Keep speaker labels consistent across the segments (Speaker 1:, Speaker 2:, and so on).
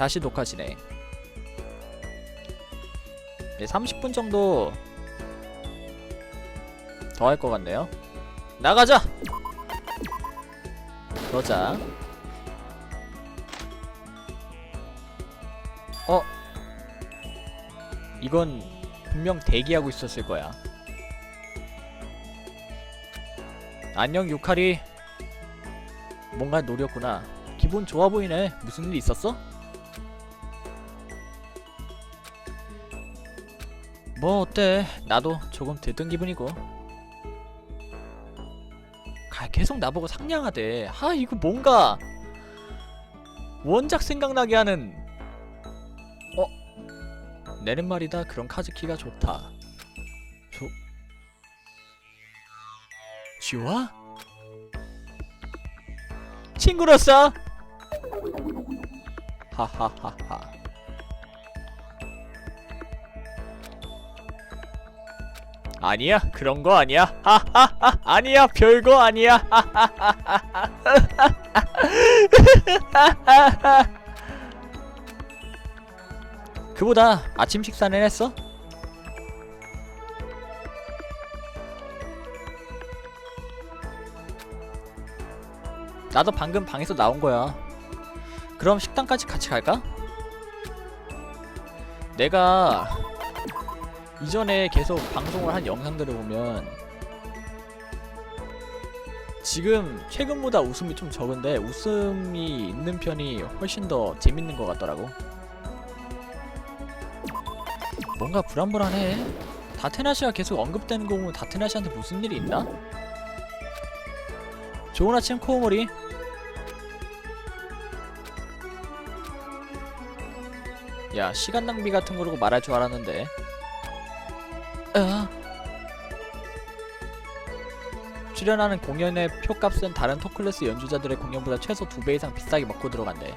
Speaker 1: 다시 녹화 진행. 네, 30분 정도 더 할 것 같네요. 나가자. 그러자. 어? 이건 분명 대기하고 있었을 거야. 안녕 유카리. 뭔가 노렸구나. 기분 좋아 보이네. 무슨 일 있었어? 뭐 어때? 나도 조금 들뜬 기분이고. 가- 계속 나보고 상냥하대. 아 이거 뭔가 원작 생각나게 하는. 어? 내는 말이다. 그런 카즈키가 좋다. 좋. 좋아? 친구로서. 하하하하. 아니야 그런 거 아니야 하하하 아니야 별거 아니야 그보다 아침 식사는 했어? 나도 방금 방에서 나온 거야 그럼 식당까지 같이 갈까? 내가 이전에 계속 방송을 한 영상들을 보면 지금 최근보다 웃음이 좀 적은데 웃음이 있는 편이 훨씬 더 재밌는 것 같더라고. 뭔가 불안불안해. 다테나 씨가 계속 언급되는 거 보면 다테나 씨한테 무슨 일이 있나? 좋은 아침 코우머리. 야 시간 낭비 같은 거라고 말할 줄 알았는데. 출연하는 공연의 표값은 다른 토클래스 연주자들의 공연보다 최소 2배 이상 비싸게 먹고 들어간대.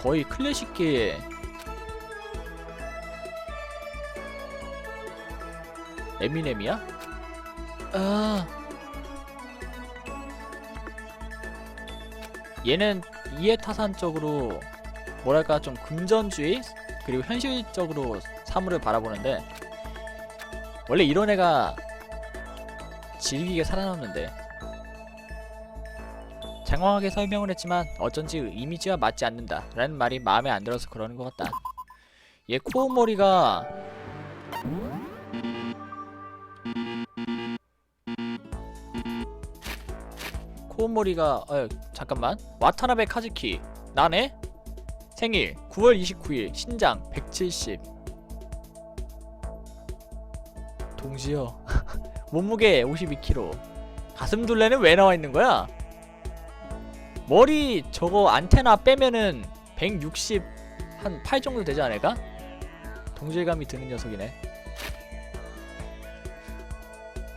Speaker 1: 거의 클래식계의 에미넴이야? 아. 얘는 이해타산적으로 뭐랄까 좀 금전주의 그리고 현실적으로 사물을 바라보는데 원래 이런 애가 질기게 살아남는데 장황하게 설명을 했지만 어쩐지 이미지와 맞지 않는다 라는 말이 마음에 안 들어서 그러는 것 같다. 얘 코우머리가 코우머리가 어 잠깐만. 와타나베 카즈키. 나네? 생일. 9월 29일. 신장. 170 동지요 몸무게 52kg 가슴 둘레는 왜 나와 있는 거야? 머리 저거 안테나 빼면은 160 한 8 정도 되지 않을까? 동질감이 드는 녀석이네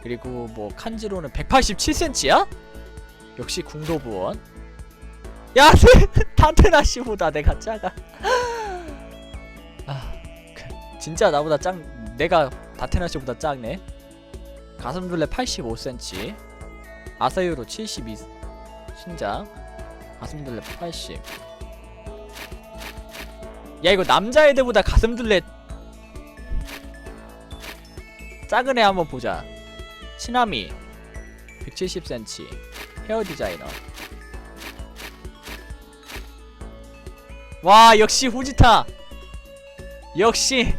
Speaker 1: 그리고 뭐 칸지로는 187cm야? 역시 궁도부원 야 타테나 씨보다 내가 작아. 아, 그, 진짜 나보다 작. 내가 다테나 씨보다 작네. 가슴둘레 85cm. 아사유로 72 신장. 가슴둘레 80. 야 이거 남자애들보다 가슴둘레 작은 애 한번 보자. 치나미 170cm. 헤어 디자이너. 와 역시 후지타 역시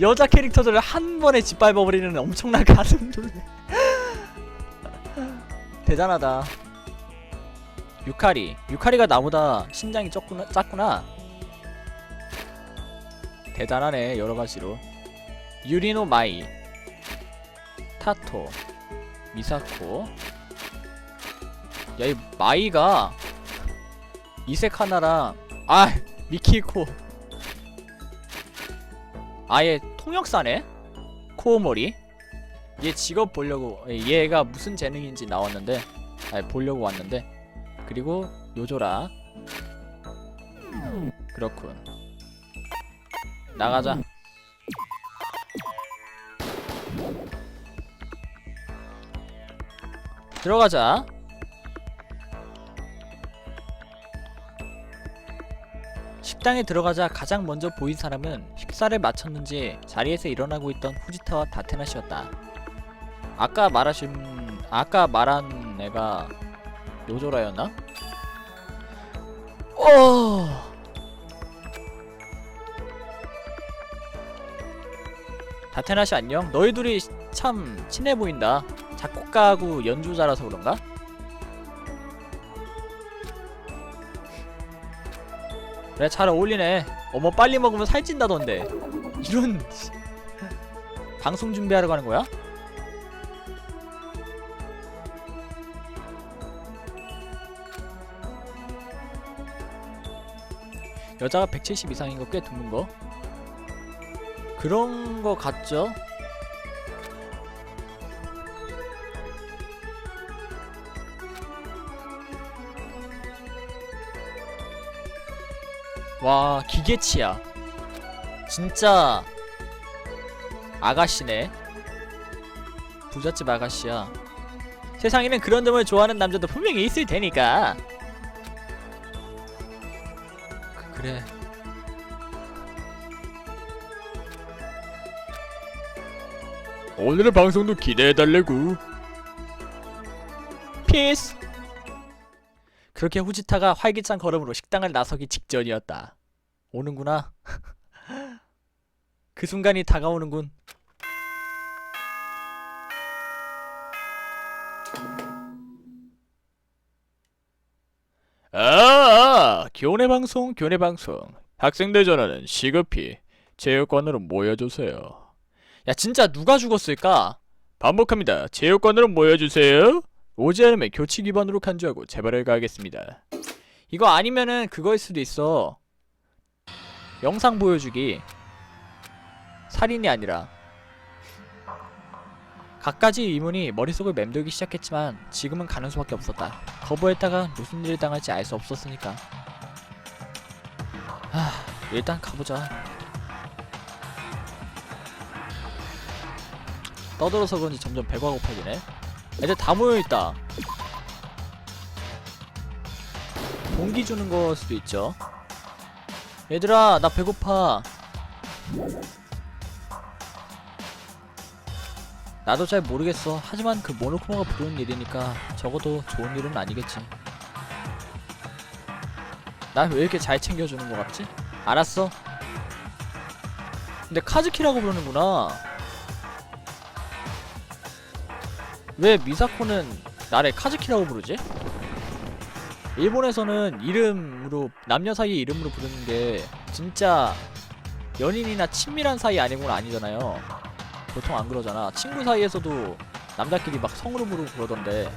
Speaker 1: 여자 캐릭터들을 한 번에 짓밟아버리는 엄청난 가슴돌 대단하다. 유카리. 유카리가 나보다 신장이 적구나, 작구나. 대단하네 여러가지로. 유리노 마이. 타토. 미사코. 야 이 마이가 이색 하나랑 아 미키코. 아예 통역사네? 코우머리? 얘 직업 보려고 얘가 무슨 재능인지 나왔는데 아 보려고 왔는데. 그리고 요조라. 그렇군. 나가자. 들어가자. 식당에 들어가자 가장 먼저 보인 사람은 식사를 마쳤는지 자리에서 일어나고 있던 후지타와 다테나 씨였다. 아까 말하신 아까 말한 애가 요조라였나? 어. 다테나 씨 안녕. 너희 둘이 참 친해 보인다. 작곡가하고 연주자라서 그런가? 그래 잘 어울리네. 어머 빨리 먹으면 살찐다던데. 이런 씨. 방송 준비하러 가는 거야? 여자가 170 이상인 거 꽤 드문 거. 그런 거 같죠? 와 기계치야. 진짜 아가씨네. 부잣집 아가씨야. 세상에는 그런 점을 좋아하는 남자도 분명히 있을 테니까. 그- 그래.
Speaker 2: 오늘의 방송도 기대해달래구.
Speaker 1: 피스 그렇게 후지타가 활기찬 걸음으로 식당을 나서기 직전이었다. 오는구나. 그 순간이 다가오는군.
Speaker 2: 아 교내 방송 교내 방송. 학생들 전화는 시급히 체육관으로 모여주세요.
Speaker 1: 야 진짜 누가 죽었을까?
Speaker 2: 반복합니다. 체육관으로 모여주세요 오지 않으면 교칙 위반으로 간주하고 재발을 가하겠습니다.
Speaker 1: 이거 아니면은 그거일 수도 있어. 영상 보여주기. 살인이 아니라. 갖가지 의문이 머릿속을 맴돌기 시작했지만 지금은 가는 수밖에 없었다. 거부했다가 무슨 일을 당할지 알 수 없었으니까. 하 일단 가보자. 떠들어서 그런지 점점 배가 고파지네 애들 다 모여있다 동기 주는 걸 수도 있죠. 얘들아, 나 배고파. 나도 잘 모르겠어. 하지만 그 모노쿠마가 부르는 일이니까 적어도 좋은 일은 아니겠지. 날왜 이렇게 잘 챙겨주는 것 같지? 알았어. 근데 카즈키라고 부르는구나. 왜 미사코는 나를 카즈키라고 부르지? 일본에서는 이름으로 남녀 사이의 이름으로 부르는 게 진짜 연인이나 친밀한 사이 아니고는 아니잖아요. 보통 안 그러잖아. 친구 사이에서도 남자끼리 막 성으로 부르고 그러던데.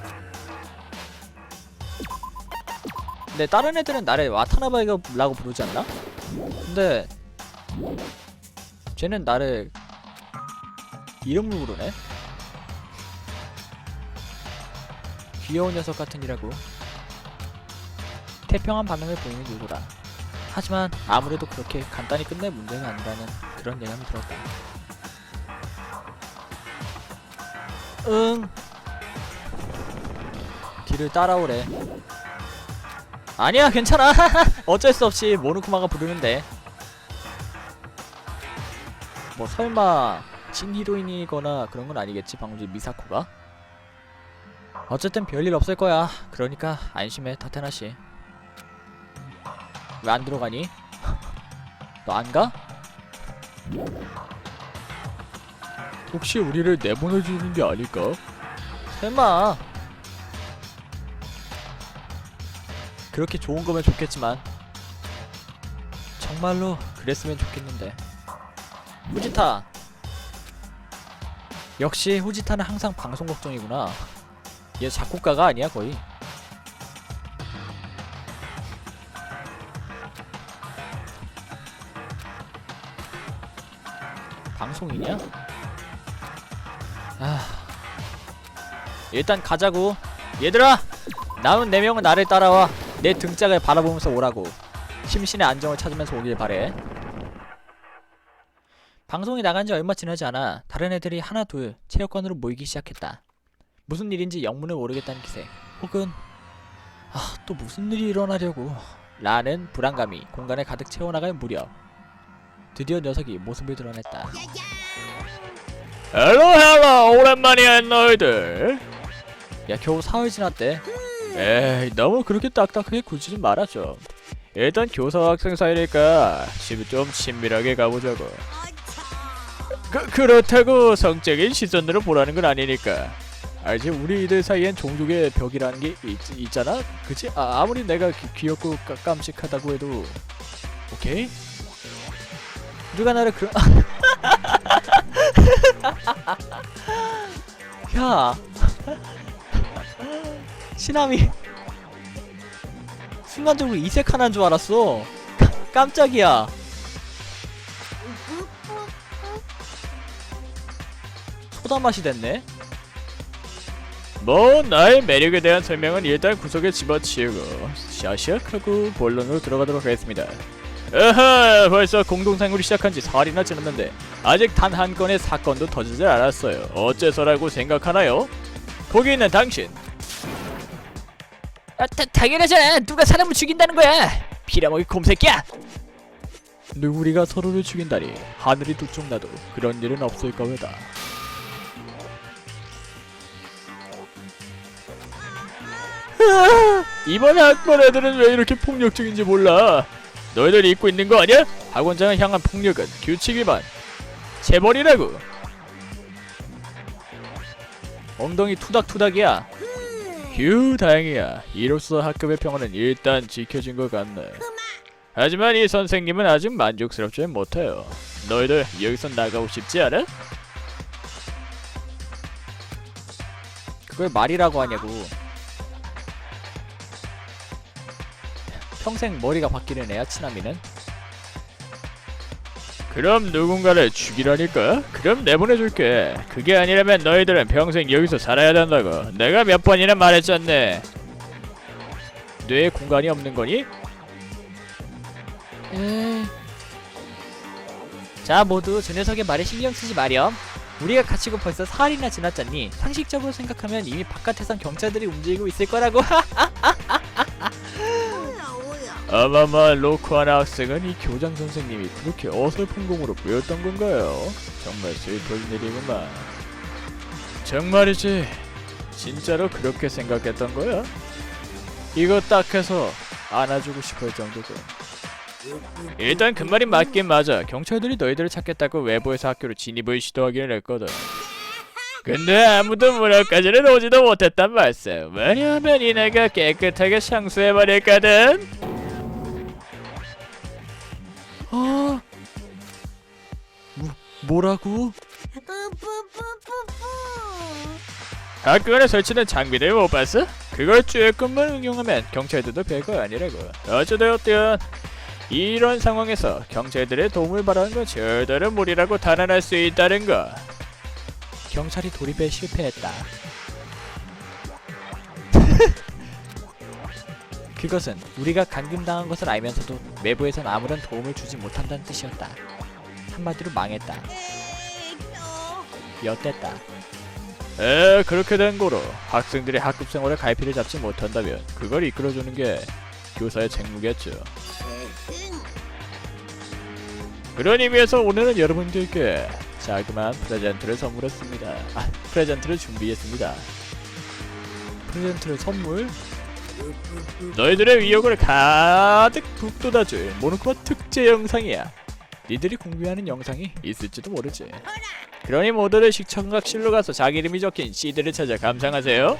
Speaker 1: 근데 다른 애들은 나를 와타나베라고 부르지 않나? 근데 쟤는 나를 이름으로 부르네. 귀여운 녀석 같으니라고. 태평한 반응을 보이는 요소다. 하지만 아무래도 그렇게 간단히 끝낼 문제가 아니라는 그런 예감이 들었다. 응. 뒤를 따라오래. 아니야, 괜찮아. 어쩔 수 없이 모노쿠마가 부르는데. 뭐 설마 진 히로인이거나 그런 건 아니겠지, 방금 전 미사코가? 어쨌든 별일 없을 거야. 그러니까 안심해, 타테나 씨. 왜 안 들어가니? 너 안 가?
Speaker 2: 혹시 우리를 내보내주는 게 아닐까?
Speaker 1: 설마 그렇게 좋은 거면 좋겠지만 정말로 그랬으면 좋겠는데 후지타 역시 후지타는 항상 방송 걱정이구나 얘 작곡가가 아니야 거의. 방송이냐? 아. 일단 가자고. 얘들아 남은 4명은 나를 따라와. 내 등짝을 바라보면서 오라고. 심신의 안정을 찾으면서 오길 바래. 방송이 나간 지 얼마 지나지 않아 다른 애들이 하나 둘 체육관으로 모이기 시작했다
Speaker 2: 무슨 일인지 영문을 모르겠다는 기색 혹은 아 또 무슨 일이 일어나려고. 라는 불안감이 공간에 가득 채워나갈 무렵 드디어 녀석이 모습을 드러냈다.
Speaker 1: 헬로 헬로 오랜만이야 너희들.
Speaker 2: 야 겨우 사흘 지났대.
Speaker 1: 에이 너무 그렇게 딱딱하게 굴지 말아줘. 일단 교사와 학생 사이니까 집좀 친밀하게 가보자고. 그, 그렇다고 성적인 시선으로 보라는 건 아니니까 알지 우리들 사이엔 종족의 벽이라는 게 있, 있잖아? 그치? 아, 아무리 내가 귀, 귀엽고 까, 깜찍하다고 해도. 오케이?
Speaker 2: 누가 나를 그런 야! 시남이 순간적으로 이색 하나인 줄 알았어. 깜짝이야. 소다 맛이 됐네
Speaker 1: 뭐 나의 매력에 대한 설명은 일단 구석에 집어치우고 샤샥하고 본론으로 들어가도록 하겠습니다. 으하 벌써 공동상으로 시작한 지 사흘이나 지났는데 아직 단 한 건의 사건도 터지질 않았어요. 어째서라고 생각하나요? 거기 있는 당신
Speaker 2: 아, 다, 당연하잖아 누가 사람을 죽인다는 거야
Speaker 1: 피라먹이 곰새끼야! 누구리가 서로를 죽인다니 하늘이 두 쪽 나도 그런 일은 없을 거다. 이번 학번 애들은 왜 이렇게 폭력적인지 몰라. 너희들 잊고 있는 거 아니야? 학원장을 향한 폭력은 규칙 위반. 재벌이라고.
Speaker 2: 엉덩이 투닥투닥이야
Speaker 1: 휴 다행이야. 이로써 학급의 평화는 일단 지켜진 것 같네. 하지만 이 선생님은 아직 만족스럽지 못해요. 너희들 여기서 나가고 싶지 않아?
Speaker 2: 그걸 말이라고 하냐고 평생 머리가 바뀌는 애야 치나미는
Speaker 1: 그럼 누군가를 죽이라니까? 그럼 내보내줄게. 그게 아니라면 너희들은 평생 여기서 살아야 된다고. 내가 몇 번이나 말했잖네. 뇌에 공간이 없는 거니?
Speaker 2: 에이. 자 모두 저 녀석의 말에 신경 쓰지 마렴 우리가 갇히고 벌써 사흘이나 지났잖니 상식적으로 생각하면 이미 바깥에선 경찰들이 움직이고 있을 거라고
Speaker 1: 아마마 로쿠아나 학생은 이 교장 선생님이 그렇게 어설픈 공으로 보였던 건가요? 정말 슬픈 일이구만. 정말이지. 진짜로 그렇게 생각했던 거야? 이거 딱 해서 안아주고 싶을 정도고. 일단 그 말이 맞긴 맞아. 경찰들이 너희들을 찾겠다고 외부에서 학교로 진입을 시도하기는 했거든. 근데 아무도 문학까지는 오지도 못했단 말씀. 왜냐하면 이내가 깨끗하게 상수해버릴거든.
Speaker 2: 아 뭐, 뭐라고?
Speaker 1: 학교에 설치된 장비를 못 봤어? 그걸 조금만 응용하면 경찰들도 별거 아니라고. 어찌되었든 이런 상황에서 경찰들의 도움을 바라는 건 절대로 무리라고 단언할 수 있다는 거.
Speaker 2: 경찰이 돌입에 실패했다 그것은 우리가 감금당한 것을 알면서도 내부에선 아무런 도움을 주지 못한다는 뜻이었다 한마디로 망했다 엿됐다
Speaker 1: 에 그렇게 된 거로 학생들이 학급 생활에 갈피를 잡지 못한다면 그걸 이끌어주는 게 교사의 책무겠죠. 그런 의미에서 오늘은 여러분들께 자그마한 프레젠트를 선물했습니다. 아, 프레젠트를 준비했습니다.
Speaker 2: 프레젠트를 선물?
Speaker 1: 너희들의 위력을 가득 북돋아줄 모노코마 특제 영상이야. 니들이 궁금해하는 영상이 있을지도 모르지. 그러니 모두들 시청각실로 가서 자기 이름이 적힌 CD를 찾아 감상하세요.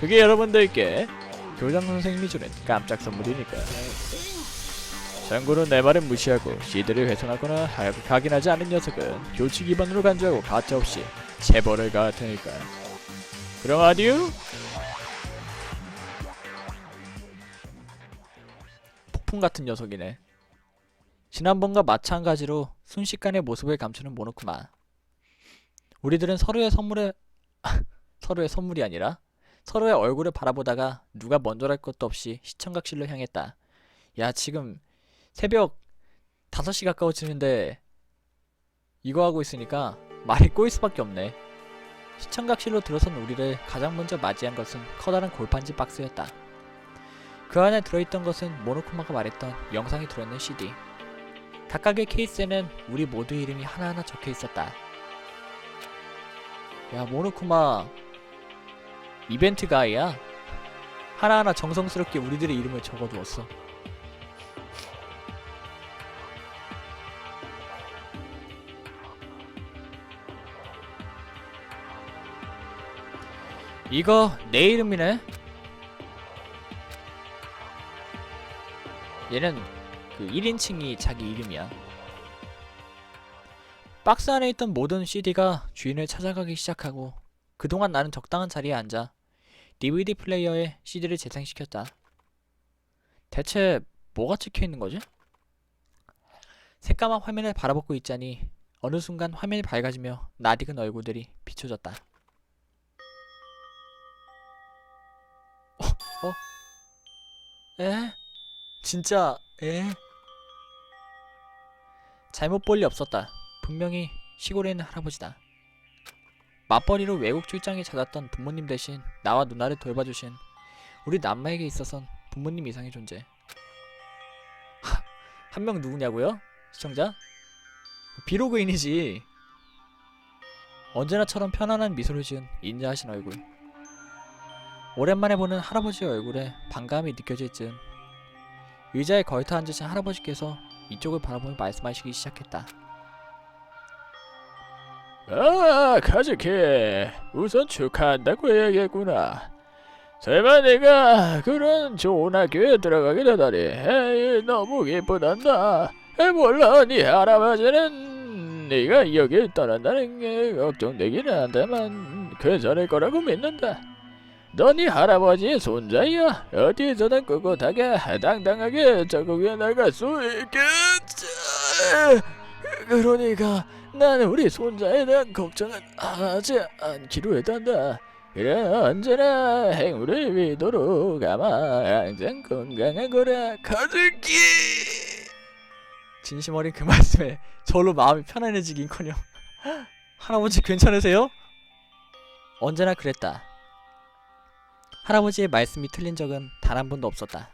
Speaker 1: 그게 여러분들께 교장 선생님이 주는 깜짝 선물이니까. 참고로 내 말은 무시하고 CD를 훼손하거나 하- 확인하지 않은 녀석은 교칙 위반으로 간주하고 가차없이 체벌을 가할 테니까. 그럼 아디오.
Speaker 2: 폭풍 같은 녀석이네. 지난번과 마찬가지로 순식간에 모습을 감추는 모노쿠마. 우리들은 서로의 선물에 서로의 선물이 아니라 서로의 얼굴을 바라보다가 누가 먼저랄 것도 없이 시청각실로 향했다. 야 지금 새벽 5시 가까워지는데 이거 하고 있으니까 말이 꼬일 수밖에 없네.
Speaker 1: 시청각실로 들어선 우리를 가장 먼저 맞이한 것은 커다란 골판지 박스였다. 그 안에 들어있던 것은 모노쿠마가 말했던 영상이 들어있는 CD. 각각의 케이스에는 우리 모두 이름이 하나하나 적혀 있었다. 야, 모노쿠마 이벤트 가이야. 하나하나 정성스럽게 우리들의 이름을 적어두었어. 이거 내 이름이네. 얘는 그 1인칭이 자기 이름이야. 박스 안에 있던 모든 CD가 주인을 찾아가기 시작하고 그동안 나는 적당한 자리에 앉아 DVD 플레이어에 CD를 재생시켰다. 대체 뭐가 찍혀 있는 거지? 새까만 화면을 바라보고 있자니 어느 순간 화면이 밝아지며 낯익은 얼굴들이 비춰졌다. 어? 어? 에? 진짜 에? 잘못 볼 리 없었다. 분명히 시골에 있는 할아버지다. 맞벌이로 외국 출장에 찾았던 부모님 대신 나와 누나를 돌봐주신 우리 남매에게 있어선 부모님 이상의 존재. 한 명 누구냐고요? 시청자? 비로그인이지. 언제나처럼 편안한 미소를 지은 인자하신 얼굴. 오랜만에 보는 할아버지의 얼굴에 반감이 느껴질 즈음 의자에 걸터 앉으신 할아버지께서 이쪽을 바라보며 말씀하시기 시작했다.
Speaker 2: 아, 가즈키. 우선 축하한다고 해야겠구나. 설마 내가 그런 좋은 학교에 들어가게 되다니 에이, 너무 기쁘단다. 에, 몰라, 네 할아버지는 네가 여길 떠난다는 게 걱정되기는 한다만 괜찮을 거라고 믿는다. 너네 할아버지의 손자야. 어디서든 꿋꿋하게 당당하게 적응해 나갈 수 있겠지. 그러니까 나는 우리 손자에 대한 걱정은 하지 않기로 했단다. 그래 언제나 행운을 빌도록 아마 항상 건강한 거라 가득히
Speaker 1: 진심 어린 그 말씀에 절로 마음이 편안해지긴커녕 할아버지 괜찮으세요? 언제나 그랬다. 할아버지의 말씀이 틀린 적은 단 한 번도 없었다.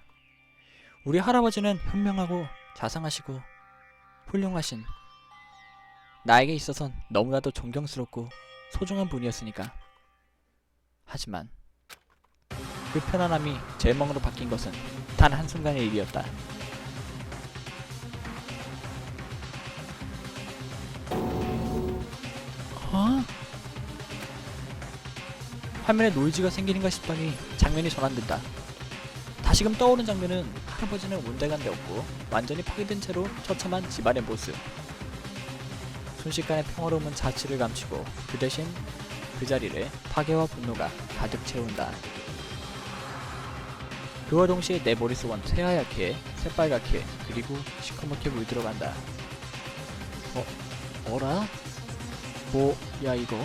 Speaker 1: 우리 할아버지는 현명하고 자상하시고 훌륭하신 나에게 있어선 너무나도 존경스럽고 소중한 분이었으니까. 하지만 그 편안함이 절망으로 바뀐 것은 단 한순간의 일이었다. 어? 화면에 노이즈가 생기는가 싶더니 장면이 전환된다. 다시금 떠오른 장면은 할아버지는 온데간데 없고 완전히 파괴된 채로 처참한 집안의 모습. 순식간에 평화로움은 자취를 감추고 그 대신 그 자리를 파괴와 분노가 가득 채운다. 그와 동시에 내 머릿속은 새하얗게, 새빨갛게, 그리고 시커멓게 물들어간다. 어, 어라? 뭐 야 이거?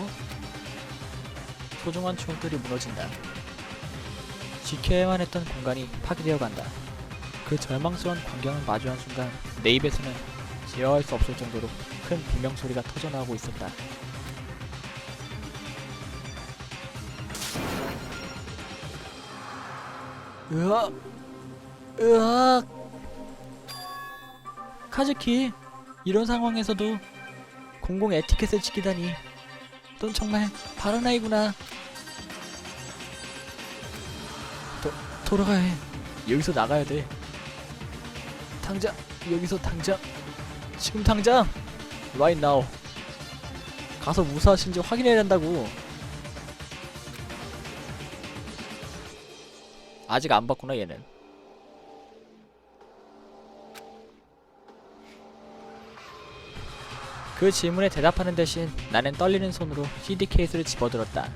Speaker 1: 소중한 추억들이 무너진다. 지켜야만 했던 공간이 파괴되어 간다. 그 절망스러운 광경을 마주한 순간 내 입에서는 제어할 수 없을 정도로 큰 비명 소리가 터져나오고 있었다. 으악! 으악! 카즈키, 이런 상황에서도 공공 에티켓을 지키다니. 넌 정말 바른 아이구나. 돌아가야 해. 여기서 나가야 돼. 당장, 여기서 당장. 지금 당장! Right now. 가서 무사하신지 확인해야 된다고. 아직 안 봤구나, 얘는. 그 질문에 대답하는 대신 나는 떨리는 손으로 CD 케이스를 집어들었다.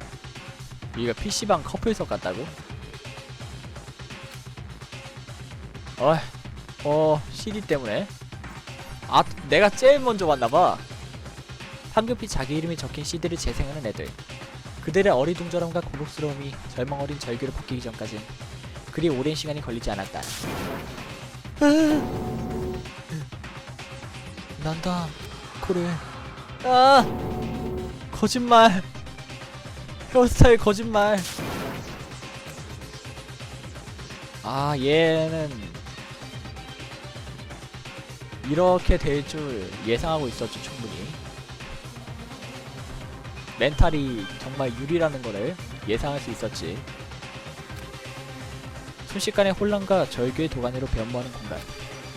Speaker 1: 이거 PC방 커플석 같다고? 어, 어, CD 때문에. 아, 내가 제일 먼저 왔나봐. 황급히 자기 이름이 적힌 CD를 재생하는 애들. 그들의 어리둥절함과 고독스러움이 절망 어린 절규로 바뀌기 전까진 그리 오랜 시간이 걸리지 않았다. 난다. 그래. 아! 거짓말. 헤어스타일 거짓말 아 얘는 이렇게 될 줄 예상하고 있었죠 충분히. 멘탈이 정말 유리라는 거를 예상할 수 있었지. 순식간에 혼란과 절규의 도가니로 변모하는 공간.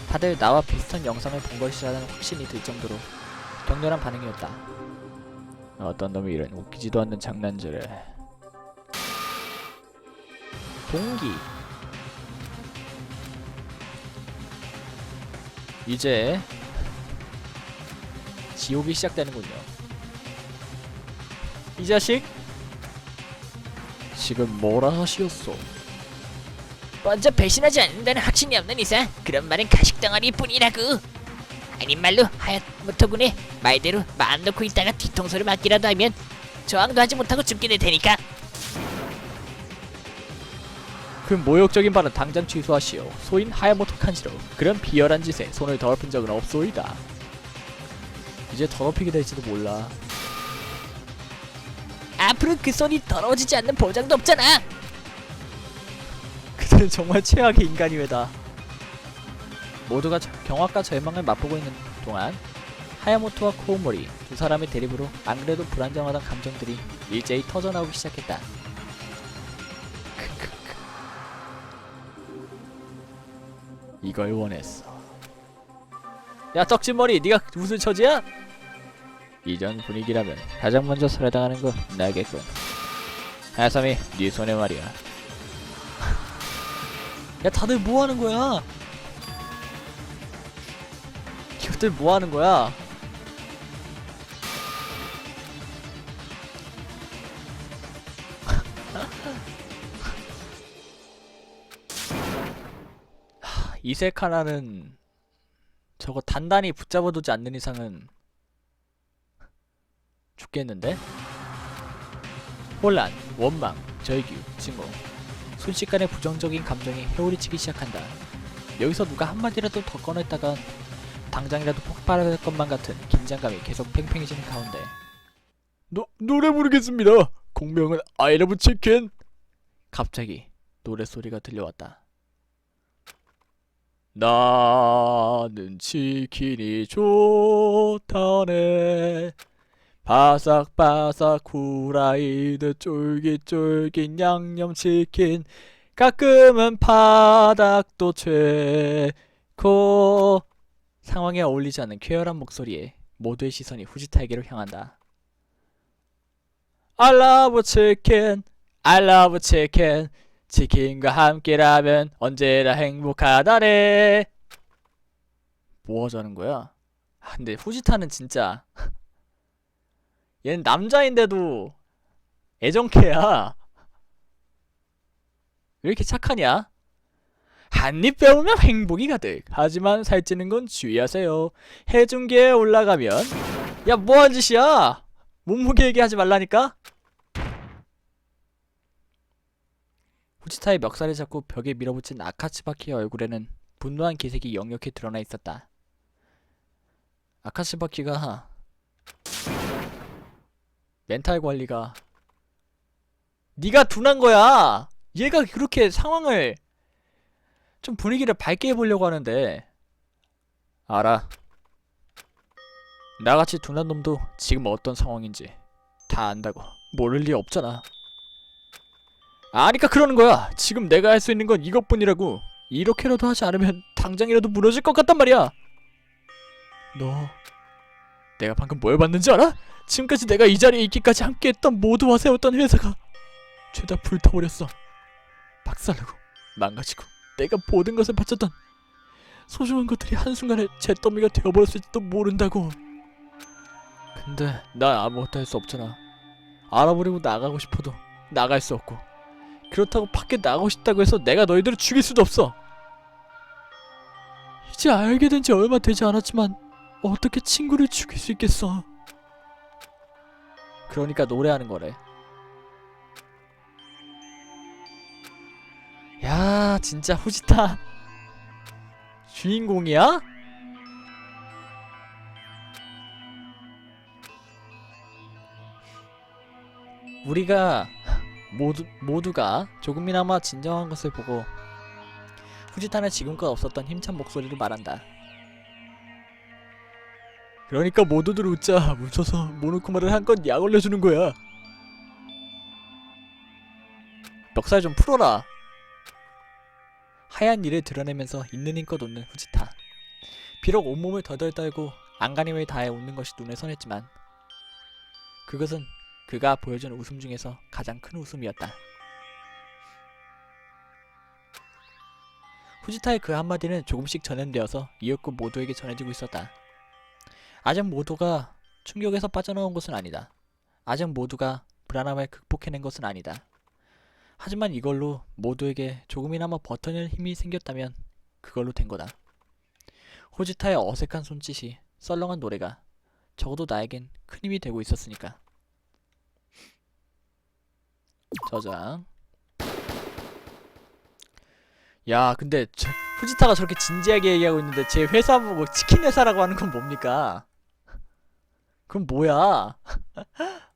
Speaker 1: 다들 나와 비슷한 영상을 본 것이라는 확신이 들 정도로 격렬한 반응이었다. 어떤 놈이 이런 웃기지도 않는 장난질을. 동기 이제 지옥이 시작되는군요. 이 자식! 지금 뭐라 하시었소.
Speaker 3: 먼저 배신하지 않는다는 확신이 없는 이상 그런 말은 가식덩어리 뿐이라고 아닌 말로 하얏모토군의 말대로 마음 놓고 있다가 뒤통수를 맞기라도 하면 저항도 하지 못하고 죽게 될 테니까
Speaker 1: 그 모욕적인 발언 당장 취소하시오. 소인 하야모토 칸시로 그런 비열한 짓에 손을 더럽힌 적은 없소이다. 이제 더럽히게 될지도 몰라.
Speaker 3: 앞으로 그 손이 더러워지지 않는 보장도 없잖아
Speaker 1: 그들은 정말 최악의 인간이 왜다. 모두가 저- 경악과 절망을 맛보고 있는 동안 하야모토와 코우모리 두 사람의 대립으로 안 그래도 불안정하던 감정들이 일제히 터져나오기 시작했다. 이걸 원했어. 야 떡진머리, 네가 무슨 처지야? 이전 분위기라면 가장 먼저 살해당하는 건 나겠군. 하야삼이 네 손에 말이야. 야 다들 뭐 하는 거야? 이것들 뭐 하는 거야? 이세카나는 저거 단단히 붙잡아두지 않는 이상은 죽겠는데? 혼란, 원망, 절규, 증오 순식간에 부정적인 감정이 회오리치기 시작한다. 여기서 누가 한마디라도 더 꺼냈다가 당장이라도 폭발할 것만 같은 긴장감이 계속 팽팽해지는 가운데
Speaker 2: 노, 노래 부르겠습니다. 공명은 I love chicken.
Speaker 1: 갑자기 노랫소리가 들려왔다.
Speaker 2: 나는 치킨이 좋다네. 바삭바삭 후라이드 쫄깃쫄깃 양념치킨
Speaker 1: 가끔은 바닥도 최고 상황에 어울리지 않는 쾌활한 목소리에 모두의 시선이 후지타에게로 향한다. I love chicken, I love chicken. 치킨과 함께라면 언제나 행복하다네. 뭐 하자는 거야? 아, 근데 후지타는 진짜 얘는 남자인데도 애정캐야. 왜 이렇게 착하냐? 한입 배우면 행복이 가득. 하지만 살찌는 건 주의하세요. 해중계에 올라가면 야 뭐한 짓이야? 몸무게 얘기하지 말라니까. 후지타의 멱살을 잡고 벽에 밀어붙인 아카츠바키의 얼굴에는 분노한 기색이 역력히 드러나 있었다. 아카츠바키가 멘탈 관리가 네가 둔한 거야. 얘가 그렇게 상황을 좀 분위기를 밝게 해보려고 하는데 알아. 나같이 둔한 놈도 지금 어떤 상황인지 다 안다고 모를 리 없잖아. 아니까 그러는 거야. 지금 내가 할 수 있는 건 이것뿐이라고. 이렇게라도 하지 않으면 당장이라도 무너질 것 같단 말이야. 너 내가 방금 뭘 봤는지 알아? 지금까지 내가 이 자리에 있기까지 함께했던 모두와 세웠던 회사가 죄다 불타버렸어. 박살나고 망가지고 내가 모든 것을 바쳤던 소중한 것들이 한순간에 잿더미가 되어버렸을지도 모른다고. 근데 난 아무것도 할 수 없잖아. 알아버리고 나가고 싶어도 나갈 수 없고 그렇다고 밖에 나가고 싶다고 해서 내가 너희들을 죽일 수도 없어. 이제 알게 된 지 얼마 되지 않았지만 어떻게 친구를 죽일 수 있겠어? 그러니까 노래하는 거래. 야, 진짜 후지타 주인공이야? 우리가 모두 모두가 조금이나마 진정한 것을 보고 후지타는 지금껏 없었던 힘찬 목소리로 말한다.
Speaker 2: 그러니까 모두들 웃자. 뭉쳐서 모노쿠마를 한껏 약 올려주는 거야.
Speaker 1: 멱살 좀 풀어라. 하얀 이를 드러내면서 있는 힘껏 웃는 후지타. 비록 온몸을 더덜 떨고 안간힘을 다해 웃는 것이 눈에 선했지만 그것은 그가 보여준 웃음 중에서 가장 큰 웃음이었다. 후지타의 그 한마디는 조금씩 전염되어서 이윽고 모두에게 전해지고 있었다. 아직 모두가 충격에서 빠져나온 것은 아니다. 아직 모두가 불안함을 극복해낸 것은 아니다. 하지만 이걸로 모두에게 조금이나마 버텨낼 힘이 생겼다면 그걸로 된 거다. 호지타의 어색한 손짓이 썰렁한 노래가 적어도 나에겐 큰 힘이 되고 있었으니까. 저장. 야, 근데 저, 후지타가 저렇게 진지하게 얘기하고 있는데 제 회사 보고 치킨 회사라고 하는 건 뭡니까? 그럼 뭐야?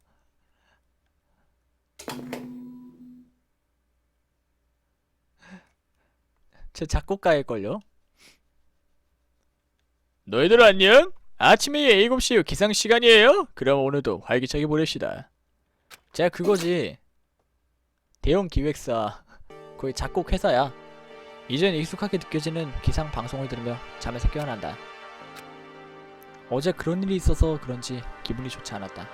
Speaker 1: 제 작곡가일걸요?
Speaker 2: 너희들 안녕? 아침에 7시 기상 시간이에요? 그럼 오늘도 활기차게 보냅시다.
Speaker 1: 제가 그거지. 대형 기획사. 거의 작곡 회사야. 이젠 익숙하게 느껴지는 기상 방송을 들으며 잠에서 깨어난다. 어제 그런 일이 있어서 그런지 기분이 좋지 않았다.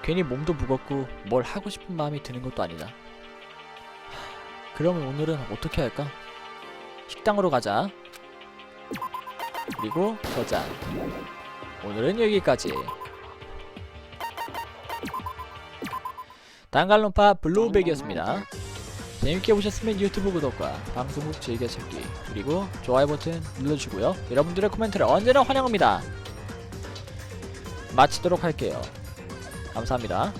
Speaker 1: 괜히 몸도 무겁고 뭘 하고 싶은 마음이 드는 것도 아니다. 하, 그러면 오늘은 어떻게 할까? 식당으로 가자. 그리고 저장. 오늘은 여기까지. 단갈론파 블루백이었습니다. 재밌게 보셨으면 유튜브 구독과 방송국 즐겨찾기 그리고 좋아요 버튼 눌러주고요. 여러분들의 코멘트를 언제나 환영합니다. 마치도록 할게요. 감사합니다.